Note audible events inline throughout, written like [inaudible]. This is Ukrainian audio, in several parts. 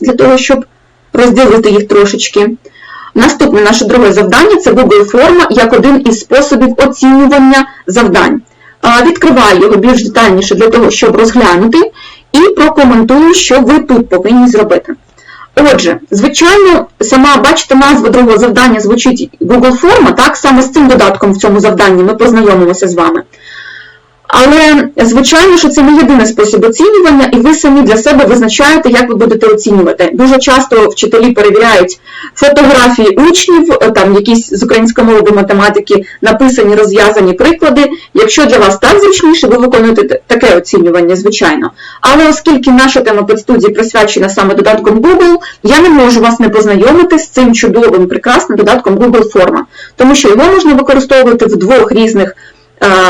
для того, щоб розділити їх трошечки. Наступне наше друге завдання це Google форма як один із способів оцінювання завдань. Відкриваю його більш детальніше для того, щоб розглянути, і прокоментую, що ви тут повинні зробити. Отже, звичайно, сама бачите, назва другого завдання звучить Google форма, так саме з цим додатком в цьому завданні ми познайомимося з вами. Але, звичайно, що це не єдиний спосіб оцінювання, і ви самі для себе визначаєте, як ви будете оцінювати. Дуже часто вчителі перевіряють фотографії учнів, там якісь з української мови математики написані розв'язані приклади. Якщо для вас так зручніше, ви виконуєте таке оцінювання, звичайно. Але оскільки наша тема підстудії присвячена саме додатком Google, я не можу вас не познайомити з цим чудовим, прекрасним додатком Google Форма, тому що його можна використовувати в двох різних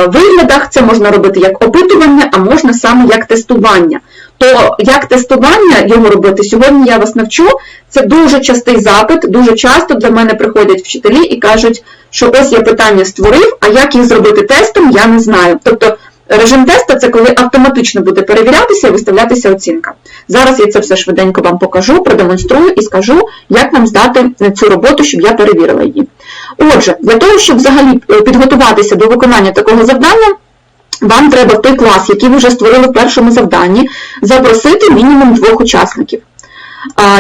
виглядах. Це можна робити як опитування, а можна саме як тестування. То як тестування його робити, сьогодні я вас навчу. Це дуже частий запит, дуже часто до мене приходять вчителі і кажуть, що ось я питання створив, а як їх зробити тестом, я не знаю. Тобто режим теста це коли автоматично буде перевірятися і виставлятися оцінка. Зараз я це все швиденько вам покажу, продемонструю і скажу, як вам здати цю роботу, щоб я перевірила її. Отже, для того, щоб взагалі е, підготуватися до виконання такого завдання, вам треба в той клас, який ви вже створили в першому завданні, запросити мінімум двох учасників.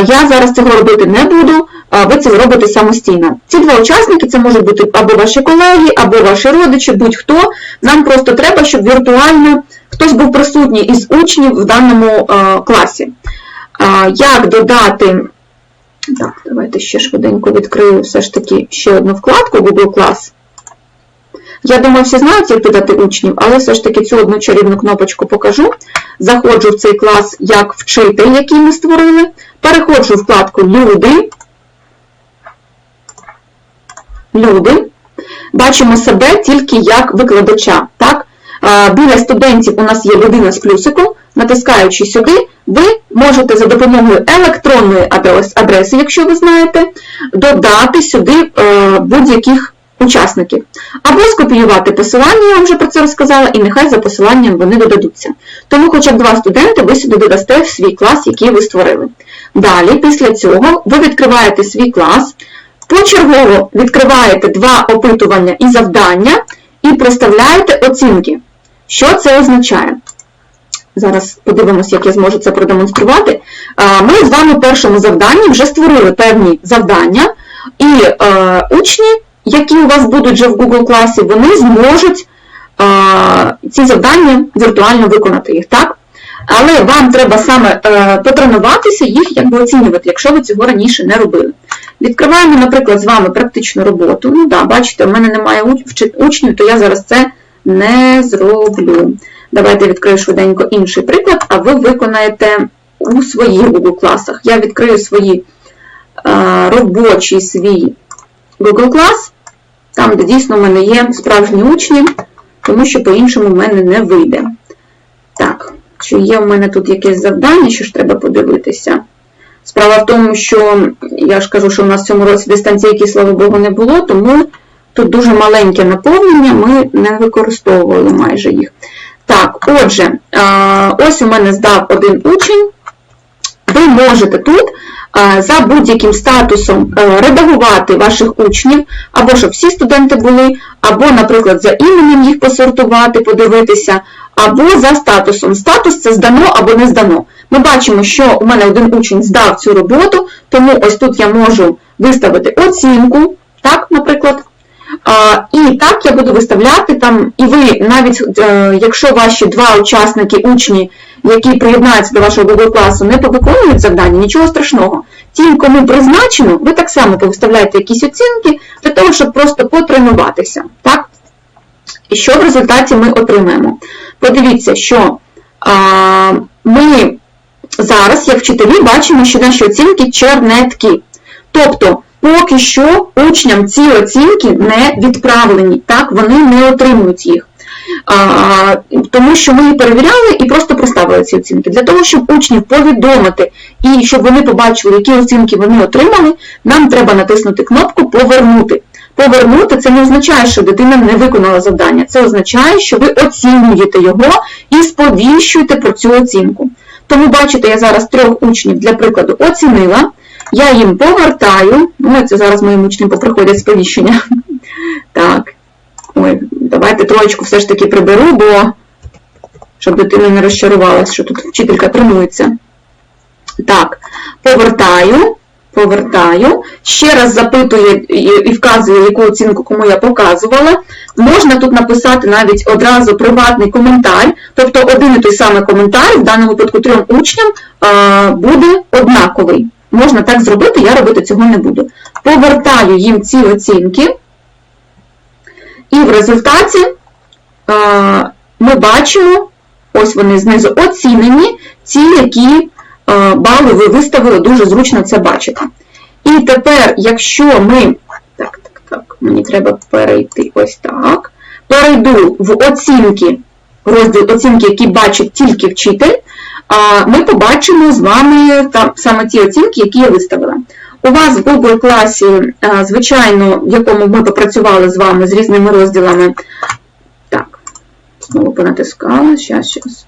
Я зараз цього робити не буду, ви це зробите самостійно. Ці два учасники це можуть бути або ваші колеги, або ваші родичі, будь-хто. Нам просто треба, щоб віртуально хтось був присутній із учнів в даному класі. Як додати. Так, давайте ще швиденько відкрию все ж таки ще одну вкладку Google Class. Я думаю, всі знають, як додати учнів, але все ж таки цю одну чарівну кнопочку покажу. Заходжу в цей клас як вчитель, який ми створили. Переходжу в вкладку Люди. Люди. Бачимо себе тільки як викладача. Так? Біля студентів у нас є людина з плюсиком. Натискаючи сюди, ви можете за допомогою електронної адреси, якщо ви знаєте, додати сюди будь-яких учасників. Або скопіювати посилання, я вам вже про це розказала, і нехай за посиланням вони додадуться. Тому хоча б два студенти ви сюди додасте в свій клас, який ви створили. Далі, після цього, ви відкриваєте свій клас, почергово відкриваєте два опитування і завдання, і проставляєте оцінки. Що це означає? Зараз подивимося, як я зможу це продемонструвати. Ми з вами в першому завданні вже створили певні завдання, і е, учні які у вас будуть вже в Google класі, вони зможуть а, ці завдання віртуально виконати їх, так? Але вам треба саме е, потренуватися їх якби оцінювати, якщо ви цього раніше не робили. Відкриваємо, наприклад, з вами практичну роботу. Ну да, бачите, у мене немає учнів, то я зараз це не зроблю. Давайте відкрию швиденько інший приклад, а ви виконаєте у своїх Google класах. Я відкрию свої е, робочий свій Google клас, там, де дійсно в мене є справжні учні, тому що по-іншому в мене не вийде. Так, чи є в мене тут якесь завдання, що ж треба подивитися? Справа в тому, що я ж кажу, що в нас в цьому році дистанційки, слава Богу, не було, тому тут дуже маленьке наповнення, ми не використовували майже їх. Так, отже, ось у мене здав один учень. Ви можете тут за будь-яким статусом е, редагувати ваших учнів, або щоб всі студенти були, або, наприклад, за іменем їх посортувати, подивитися, або за статусом. Статус це здано або не здано. Ми бачимо, що у мене один учень здав цю роботу, тому ось тут я можу виставити оцінку, так, наприклад. І так я буду виставляти там, і ви навіть, е, якщо ваші два учасники, учні, які приєднаються до вашого Google класу, не повиконують завдання, нічого страшного. Тим, кому призначено, ви так само повиставляєте якісь оцінки для того, щоб просто потренуватися. Так? І що в результаті ми отримаємо? Подивіться, що а, ми зараз, як вчителі, бачимо, що наші оцінки чернеткі. Тобто, поки що учням ці оцінки не відправлені, так, вони не отримують їх тому що ми їх перевіряли і просто проставили ці оцінки. Для того, щоб учнів повідомити і щоб вони побачили, які оцінки вони отримали, нам треба натиснути кнопку Повернути. Повернути це не означає, що дитина не виконала завдання. Це означає, що ви оцінюєте його і сповіщуєте про цю оцінку. Тому, бачите, я зараз трьох учнів, для прикладу, оцінила. Я їм повертаю. Ну, це зараз моїм учням поприходять сповіщення. Так. Ой, давайте троєчку все ж таки приберу, бо щоб дитина не розчарувалася, що тут вчителька тренується. Так, повертаю, повертаю. Ще раз запитує і вказує, яку оцінку кому я показувала. Можна тут написати навіть одразу приватний коментар, тобто один і той самий коментар, в даному випадку трьом учням, буде однаковий. Можна так зробити, я робити цього не буду. Повертаю їм ці оцінки, і в результаті ми бачимо, ось вони знизу оцінені, ті, які бали ви виставили, дуже зручно це бачити. І тепер, якщо ми. Так, так, так, мені треба перейти ось так. Перейду в оцінки, розділ оцінки, які бачить тільки вчитель, ми побачимо з вами саме ті оцінки, які я виставила. У вас в Google класі, звичайно, в якому ми попрацювали з вами з різними розділами. Так, знову понатискала, зараз, зараз.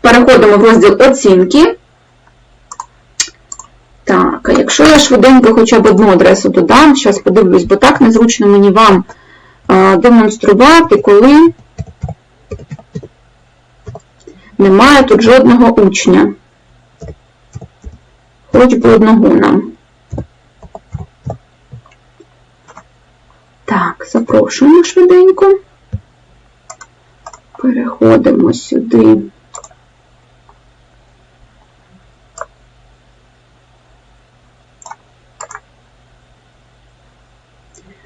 Переходимо в розділ оцінки. Так, а якщо я швиденько хоча б одну адресу додам, зараз подивлюсь, бо так незручно мені вам демонструвати, коли немає тут жодного учня. Хоч би одного нам. Так, запрошуємо швиденько. Переходимо сюди.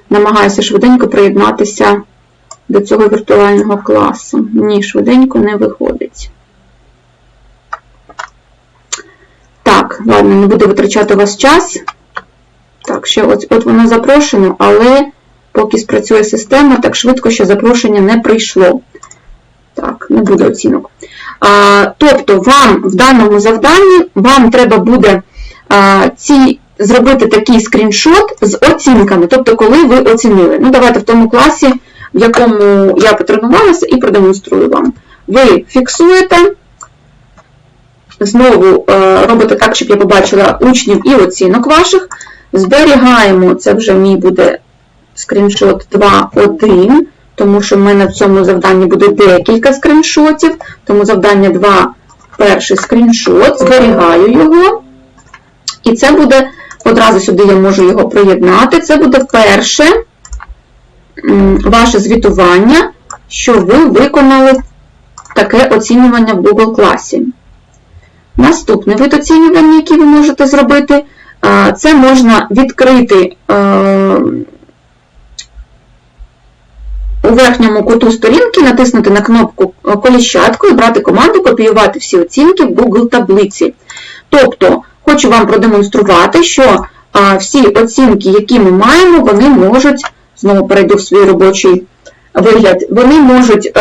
Намагаюся швиденько приєднатися до цього віртуального класу. Ні, швиденько не виходить. Так, ладно, не буду витрачати у вас час. Так, ще от, от воно запрошено, але поки спрацює система, так швидко, що запрошення не прийшло. Так, не буде оцінок. А, Тобто, вам в даному завданні вам треба буде а, ці, зробити такий скріншот з оцінками, тобто, коли ви оцінили. Ну, давайте в тому класі, в якому я потренувалася, і продемонструю вам. Ви фіксуєте. Знову е, робите так, щоб я побачила учнів і оцінок ваших. Зберігаємо, це вже мій буде скріншот 2.1, тому що в мене в цьому завданні буде декілька скріншотів, тому завдання 2 перший скріншот, зберігаю його. І це буде, одразу сюди я можу його приєднати, це буде перше ваше звітування, що ви виконали таке оцінювання в Google класі. Наступний вид оцінювання, який ви можете зробити, це можна відкрити у верхньому куту сторінки, натиснути на кнопку коліщатку і брати команду копіювати всі оцінки в Google таблиці. Тобто, хочу вам продемонструвати, що всі оцінки, які ми маємо, вони можуть, знову перейду в свій робочий вигляд, вони можуть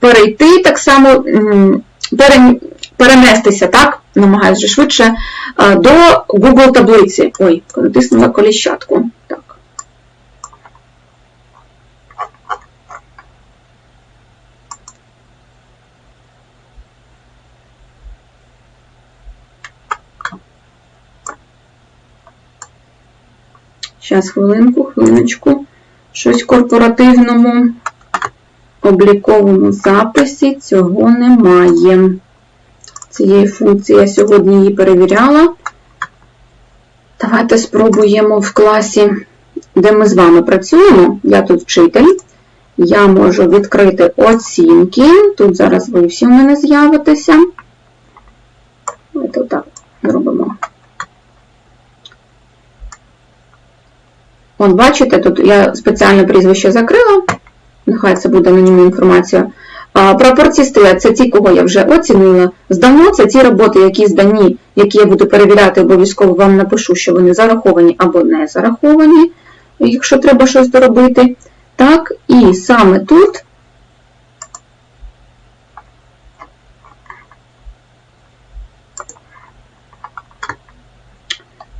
перейти так само перенестися, так, намагаюся швидше, е, до Google таблиці. Ой, натиснула коліщатку. Так. Зараз хвилинку, хвилиночку. Щось в корпоративному обліковому записі цього немає цієї функції. Я сьогодні її перевіряла. Давайте спробуємо в класі, де ми з вами працюємо. Я тут вчитель. Я можу відкрити оцінки. Тут зараз ви всі в мене з'явитеся. Давайте так зробимо. От, бачите, тут я спеціально прізвище закрила. Нехай це буде анонімна інформація. Пропорції стоять це ті, кого я вже оцінила. Здано це ті роботи, які здані, які я буду перевіряти, обов'язково вам напишу, що вони зараховані або не зараховані, якщо треба щось доробити. Так, і саме тут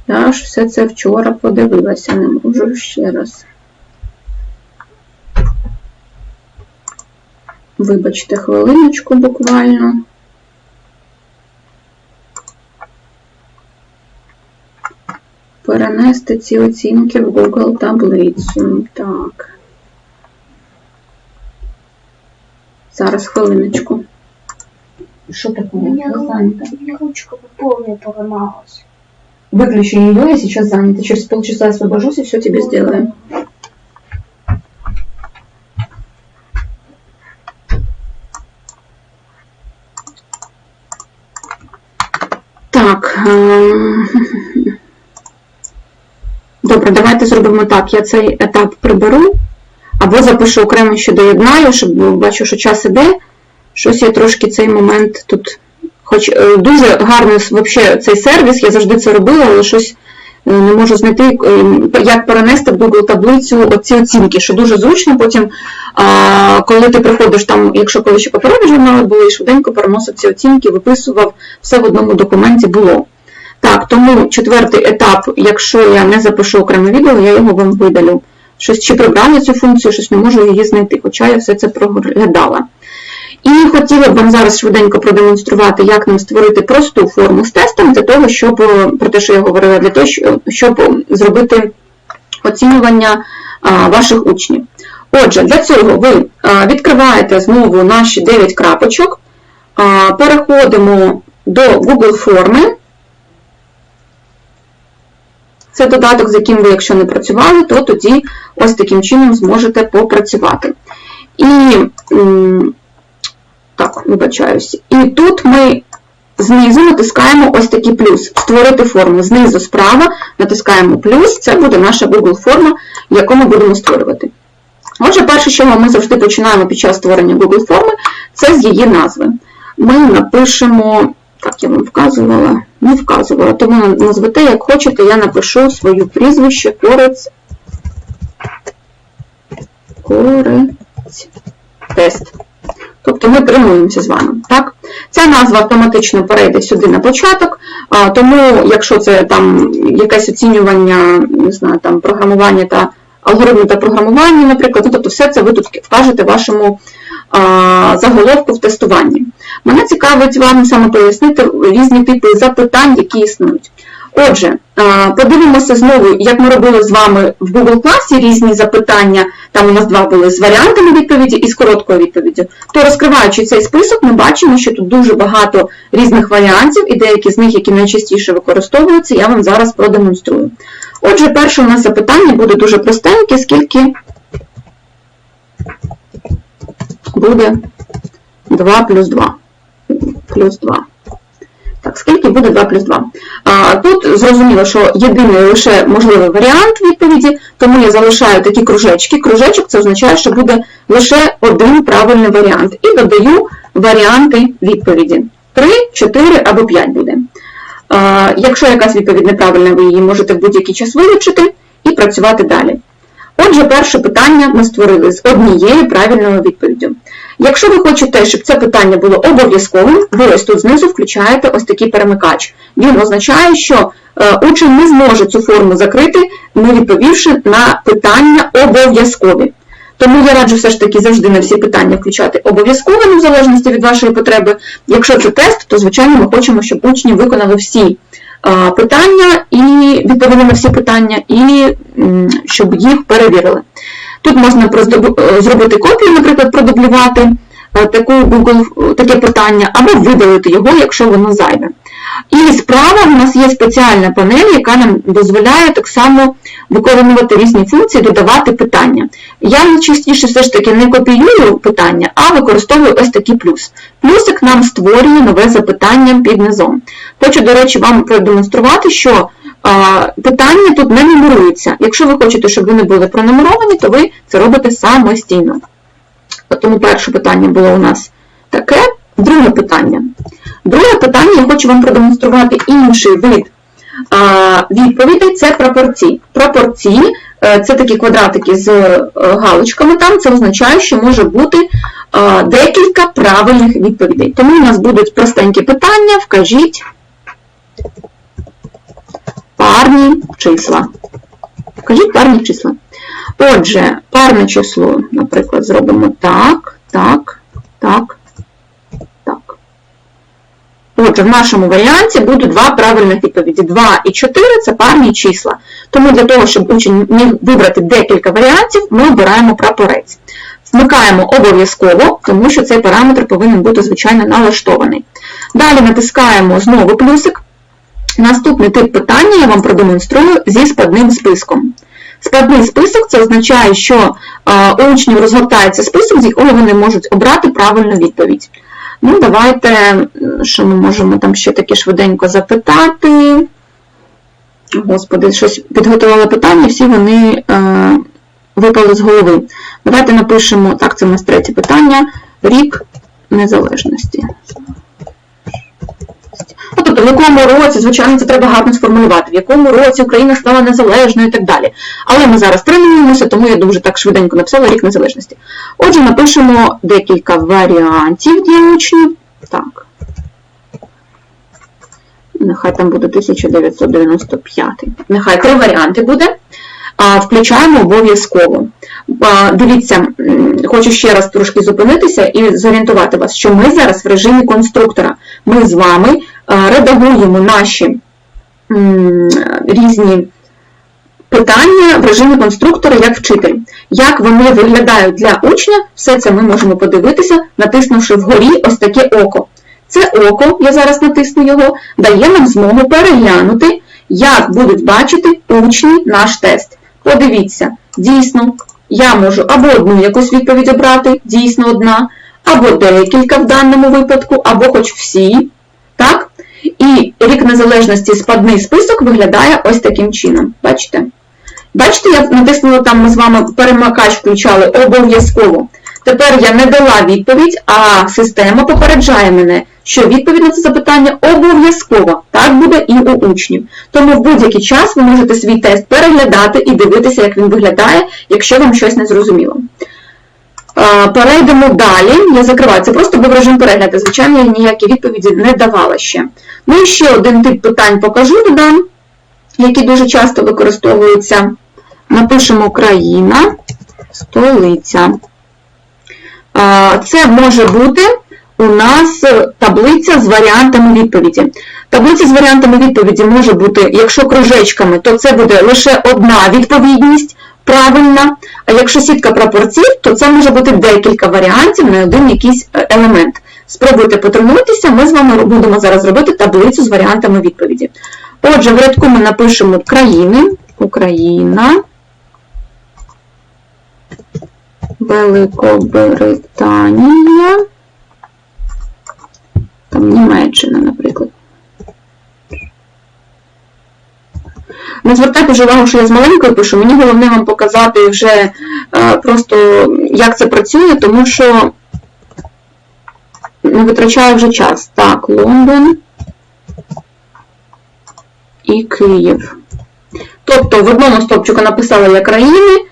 я ж все це вчора подивилася, не можу ще раз. Вибачте, хвилиночку буквально. Перенести ці оцінки в Google таблицю. Так. Зараз хвилиночку. Що таке? У у меня ручка полная поломалась. Выключи ее, я сейчас занята. Через полчаса освобожусь и все тебе сделаю. Так. ем, [laughs] Добре, давайте зробимо так. Я цей етап приберу, або запишу окремо, що доєднаю, щоб бачу, що час іде. Щось я трошки цей момент тут. Хоч е, дуже гарний вообще цей сервіс, я завжди це робила, але щось е, не можу знайти, е, як перенести в Google таблицю оці оцінки, що дуже зручно потім, коли ти приходиш там, якщо коли ще паперові журнали були, швиденько переносив ці оцінки, виписував, все в одному документі було. Так, тому четвертий етап, якщо я не запишу окреме відео, я його вам видалю. Щось чи прибрали цю функцію, щось не можу її знайти, хоча я все це проглядала. І хотіла б вам зараз швиденько продемонструвати, як нам створити просту форму з тестом для того, щоб про те, що я говорила, для того, щоб- зробити оцінювання ваших учнів. Отже, для цього ви відкриваєте знову наші 9 крапочок, переходимо до Google форми. Це додаток, з яким ви, якщо не працювали, то тоді ось таким чином зможете попрацювати. І так. І тут ми знизу натискаємо ось такий плюс. Створити форму. Знизу справа натискаємо плюс, це буде наша Google форма, яку ми будемо створювати. Отже, перше, чого ми завжди починаємо під час створення Google форми, це з її назви. Ми напишемо, так, я вам вказувала, не вказувала, тому назвете, як хочете, я напишу своє прізвище, корець, корець, тест. Тобто ми тренуємося з вами. Так? Ця назва автоматично перейде сюди на початок, тому якщо це там якесь оцінювання, не знаю, там програмування та алгоритми та програмування, наприклад, ну, тобто все це ви тут вкажете вашому заголовку в тестуванні. Мене цікавить вам саме пояснити різні типи запитань, які існують. Отже, подивимося знову, як ми робили з вами в Google класі різні запитання. Там у нас два були з варіантами відповіді і з короткою відповіддю. То розкриваючи цей список, ми бачимо, що тут дуже багато різних варіантів, і деякі з них, які найчастіше використовуються, я вам зараз продемонструю. Отже, перше у нас запитання буде дуже простеньке, скільки буде 2 плюс 2. Плюс 2. Так, скільки буде 2 плюс 2? А, тут зрозуміло, що єдиний лише можливий варіант відповіді, тому я залишаю такі кружечки. Кружечок це означає, що буде лише один правильний варіант. І додаю варіанти відповіді. 3, 4 або 5 буде. А, якщо якась відповідь неправильна, ви її можете в будь-який час вилучити і працювати далі. Отже, перше питання ми створили з однією правильною відповіддю. Якщо ви хочете, щоб це питання було обов'язковим, ви ось тут знизу включаєте ось такий перемикач. Він означає, що е, учень не зможе цю форму закрити, не відповівши на питання обов'язкові. Тому я раджу все ж таки завжди на всі питання включати обов'язково, в залежності від вашої потреби. Якщо це тест, то звичайно ми хочемо, щоб учні виконали всі питання і відповіли на всі питання, і щоб їх перевірили. Тут можна е, зробити копію, наприклад, продублювати е, таку Google, таке питання, або видалити його, якщо воно зайве. І справа у нас є спеціальна панель, яка нам дозволяє так само виконувати різні функції, додавати питання. Я частіше все ж таки не копіюю питання, а використовую ось такий плюс. Плюсик нам створює нове запитання під низом. Хочу, до речі, вам продемонструвати, що питання тут не нумеруються. Якщо ви хочете, щоб вони були пронумеровані, то ви це робите самостійно. Тому перше питання було у нас таке. Друге питання. Друге питання я хочу вам продемонструвати інший вид відповідей це прапорці. Прапорці е, це такі квадратики з е, галочками там, це означає, що може бути декілька правильних відповідей. Тому у нас будуть простенькі питання, вкажіть парні числа. Вкажіть парні числа. Отже, парне число, наприклад, зробимо так, так, так, Отже, в нашому варіанті будуть два правильних відповіді. 2 і 4 – це парні числа. Тому для того, щоб учень міг вибрати декілька варіантів, ми обираємо прапорець. Вмикаємо обов'язково, тому що цей параметр повинен бути, звичайно, налаштований. Далі натискаємо знову плюсик. Наступний тип питання я вам продемонструю зі складним списком. Складний список це означає, що у учнів розгортається список, з якого вони можуть обрати правильну відповідь. Ну, давайте, що ми можемо там ще таке швиденько запитати. Господи, щось підготувала питання, всі вони е, випали з голови. Давайте напишемо, так, це у нас третє питання. Рік незалежності. Ну, тобто, в якому році, звичайно, це треба гарно сформулювати, в якому році Україна стала незалежною і так далі. Але ми зараз тренуємося, тому я дуже так швиденько написала рік незалежності. Отже, напишемо декілька варіантів для учнів. Так. Нехай там буде 1995. Нехай три варіанти буде. Включаємо обов'язково. Дивіться, хочу ще раз трошки зупинитися і зорієнтувати вас, що ми зараз в режимі конструктора. Ми з вами редагуємо наші різні питання в режимі конструктора як вчитель. Як вони виглядають для учня, все це ми можемо подивитися, натиснувши вгорі ось таке око. Це око, я зараз натисну його, дає нам змогу переглянути, як будуть бачити учні наш тест. Подивіться, дійсно, я можу або одну якусь відповідь обрати, дійсно одна, або декілька в даному випадку, або хоч всі. Так? І рік незалежності спадний список виглядає ось таким чином. Бачите? Бачите, я натиснула там, ми з вами перемикач включали обов'язково. Тепер я не дала відповідь, а система попереджає мене, що відповідь на це запитання обов'язково. Так буде і у учнів. Тому в будь-який час ви можете свій тест переглядати і дивитися, як він виглядає, якщо вам щось не зрозуміло. А, Перейдемо далі. Я закриваю. Це просто був режим перегляду. Звичайно, я ніякі відповіді не давала ще. Ну і ще один тип питань покажу додам, які дуже часто використовуються. Напишемо країна, столиця. Це може бути у нас таблиця з варіантами відповіді. Таблиця з варіантами відповіді може бути, якщо кружечками, то це буде лише одна відповідність правильна, а якщо сітка прапорців, то це може бути декілька варіантів на один якийсь е, елемент. Спробуйте потренуйтеся, ми з вами будемо зараз робити таблицю з варіантами відповіді. Отже, в рядку ми напишемо країни, Україна, Великобританія, там Німеччина, наприклад. Не звертайте вже увагу, що я з маленькою пишу, мені головне вам показати вже е, просто, як це працює, тому що не витрачаю вже час. Так, Лондон і Київ. Тобто в одному стовпчику написала я країни,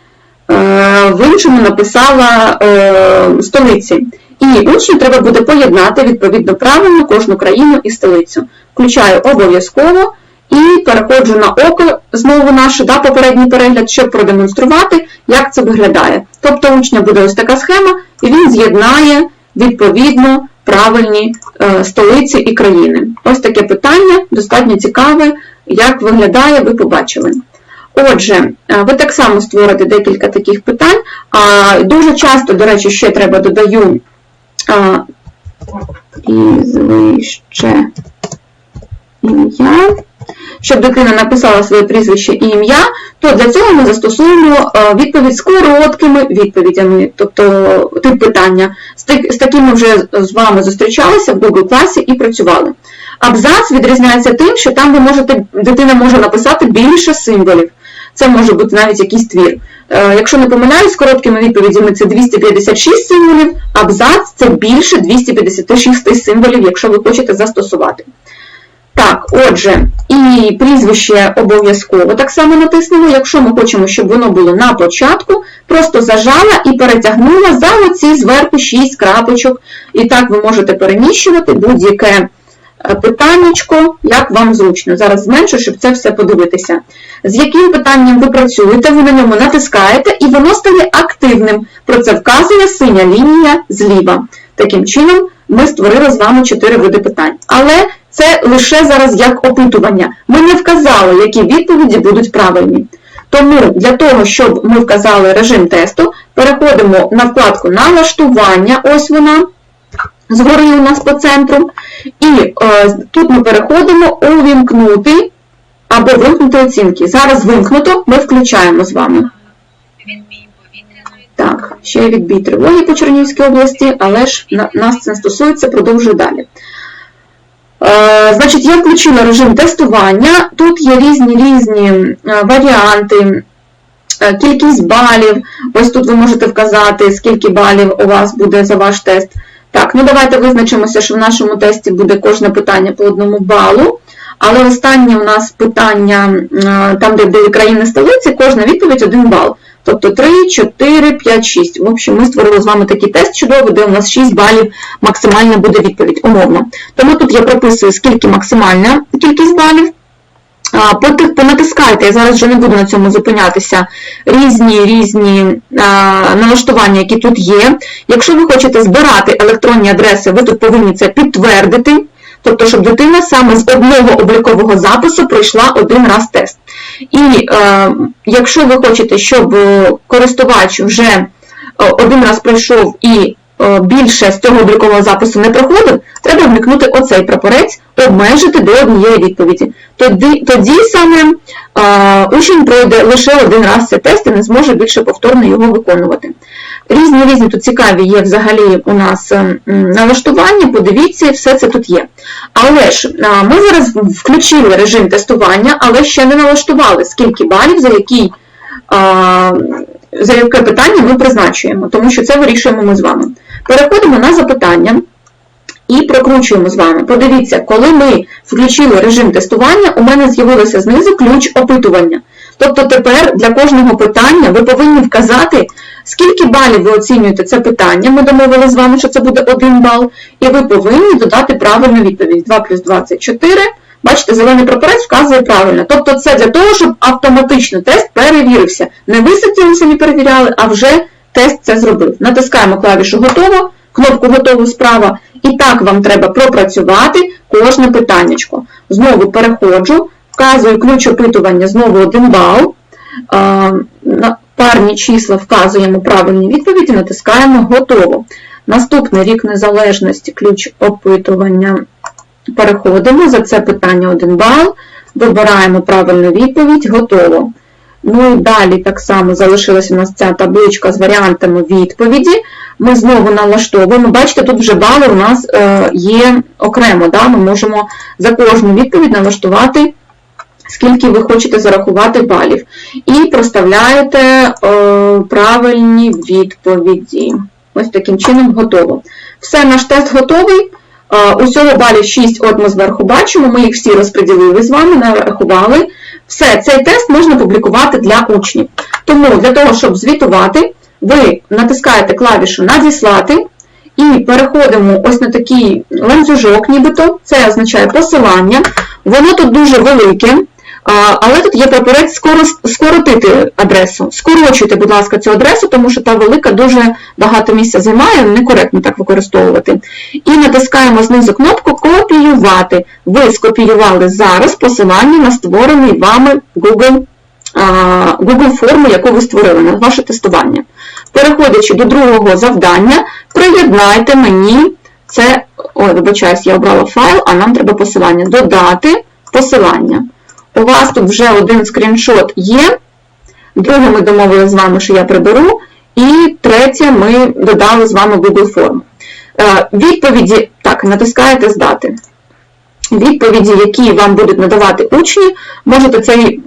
е, в іншому написала е, столиці. І учню треба буде поєднати відповідно правильно кожну країну і столицю. Включаю обов'язково і переходжу на око, знову наш да, попередній перегляд, щоб продемонструвати, як це виглядає. Тобто учня буде ось така схема, і він з'єднає відповідно правильні е, столиці і країни. Ось таке питання, достатньо цікаве, як виглядає, ви побачили. Отже, е, ви так само створите декілька таких питань. А дуже часто, до речі, ще треба додаю а, прізвище ім'я. Щоб дитина написала своє прізвище і ім'я, то для цього ми застосуємо е, відповідь з короткими відповідями, тобто тип питання. З такими вже з вами зустрічалися в Google класі і працювали. Абзац відрізняється тим, що там ви можете, дитина може написати більше символів. Це може бути навіть якийсь твір. Е, Якщо не помиляюсь, з короткими відповідями це 256 символів, абзац це більше 256 символів, якщо ви хочете застосувати. Так, отже, і прізвище обов'язково так само натиснемо. Якщо ми хочемо, щоб воно було на початку, просто зажала і перетягнула за оці зверху 6 крапочок. І так ви можете переміщувати будь-яке е, питаннячко, як вам зручно. Зараз зменшу, щоб це все подивитися. З яким питанням ви працюєте, ви на ньому натискаєте, і воно стає активним. Про це вказує синя лінія зліва. Таким чином, ми створили з вами 4 види питань. Але Це лише зараз як опитування. Ми не вказали, які відповіді будуть правильні. Тому для того, щоб ми вказали режим тесту, переходимо на вкладку налаштування, ось вона, згори у нас по центру. І е, тут ми переходимо увімкнути або вимкнути оцінки. Зараз вимкнуто, ми включаємо з вами. Так, ще відбій тривоги по Чернігівській області, але ж на- нас це не стосується, продовжую далі. Е, значить, я включила режим тестування. Тут є різні різні е, варіанти, е, кількість балів. Ось тут ви можете вказати, скільки балів у вас буде за ваш тест. Так, ну давайте визначимося, що в нашому тесті буде кожне питання по одному балу. Але останнє у нас питання, там, де були країни столиці, кожна відповідь 1 бал. Тобто 3, 4, 5, 6. В общем, ми створили з вами такий тест чудовий, де у нас 6 балів максимальна буде відповідь, умовно. Тому тут я прописую, скільки максимальна кількість балів. Понатискайте, я зараз вже не буду на цьому зупинятися, різні різні а, налаштування, які тут є. Якщо ви хочете збирати електронні адреси, ви тут повинні це підтвердити. Тобто, щоб дитина саме з одного облікового запису пройшла один раз тест. І е, якщо ви хочете, щоб користувач вже е, один раз пройшов і більше з цього облікового запису не проходив, треба вмикнути оцей прапорець, обмежити до однієї відповіді. Тоді, тоді саме е, учень пройде лише один раз цей тест і не зможе більше повторно його виконувати. Різні різні тут цікаві є взагалі у нас ем, налаштування, подивіться, все це тут є. Але ж ми зараз включили режим тестування, але ще не налаштували, скільки балів, за який, за яке питання ми призначуємо, тому що це вирішуємо ми з вами. Переходимо на запитання і прокручуємо з вами. Подивіться, коли ми включили режим тестування, у мене з'явився знизу ключ опитування. Тобто тепер для кожного питання ви повинні вказати, скільки балів ви оцінюєте це питання. Ми домовили з вами, що це буде 1 бал, і ви повинні додати правильну відповідь. 2 плюс 2 це 4. Бачите, зелений прапорець вказує правильно. Тобто це для того, щоб автоматично тест перевірився. Не ви самі перевіряли, а вже тест це зробив. Натискаємо клавішу Готово, кнопку Готово справа, і так вам треба пропрацювати кожне питаннячко. Знову переходжу, вказую ключ опитування, знову 1 бал. На парні числа вказуємо правильні відповіді, натискаємо Готово. Наступний рік незалежності, ключ опитування. Переходимо за це питання 1 бал, вибираємо правильну відповідь, готово. Ну і далі так само залишилася у нас ця табличка з варіантами відповіді. Ми знову налаштовуємо. Бачите, тут вже бали у нас е, є окремо. Да? Ми можемо за кожну відповідь налаштувати, скільки ви хочете зарахувати балів. І проставляєте е, правильні відповіді. Ось таким чином готово. Все, наш тест готовий. Е, Усього балів 6, от ми зверху бачимо, ми їх всі розподілили з вами, нарахували. Все, цей тест можна публікувати для учнів. Тому для того, щоб звітувати, ви натискаєте клавішу Надіслати і переходимо ось на такий ланцюжок, нібито, це означає посилання. Воно тут дуже велике, але тут є прапорець скоро- скоротити адресу. Скорочуйте, будь ласка, цю адресу, тому що та велика дуже багато місця займає, некоректно так використовувати. І натискаємо знизу кнопку Копіювати. Ви скопіювали зараз посилання на створений вами Google, Google форму, яку ви створили на ваше тестування. Переходячи до другого завдання, приєднайте мені це, ой, вибачаюсь, я обрала файл, а нам треба посилання. Додати посилання. У вас тут вже один скріншот є. Друге ми домовили з вами, що я приберу. І третє ми додали з вами Google форму. Е, Відповіді, так, натискаєте здати. Відповіді, які вам будуть надавати учні, можете цей,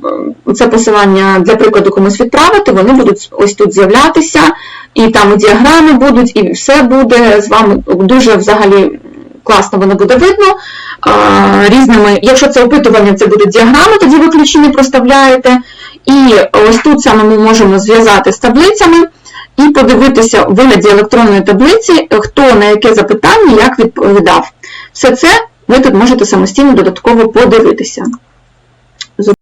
це посилання для прикладу комусь відправити, вони будуть ось тут з'являтися, і там і діаграми будуть, і все буде з вами дуже взагалі класно воно буде видно. Різними, якщо це опитування, це будуть діаграми, тоді ви ключі проставляєте. І ось тут саме ми можемо зв'язати з таблицями і подивитися в вигляді електронної таблиці, хто на яке запитання як відповідав. Все це ви тут можете самостійно додатково подивитися.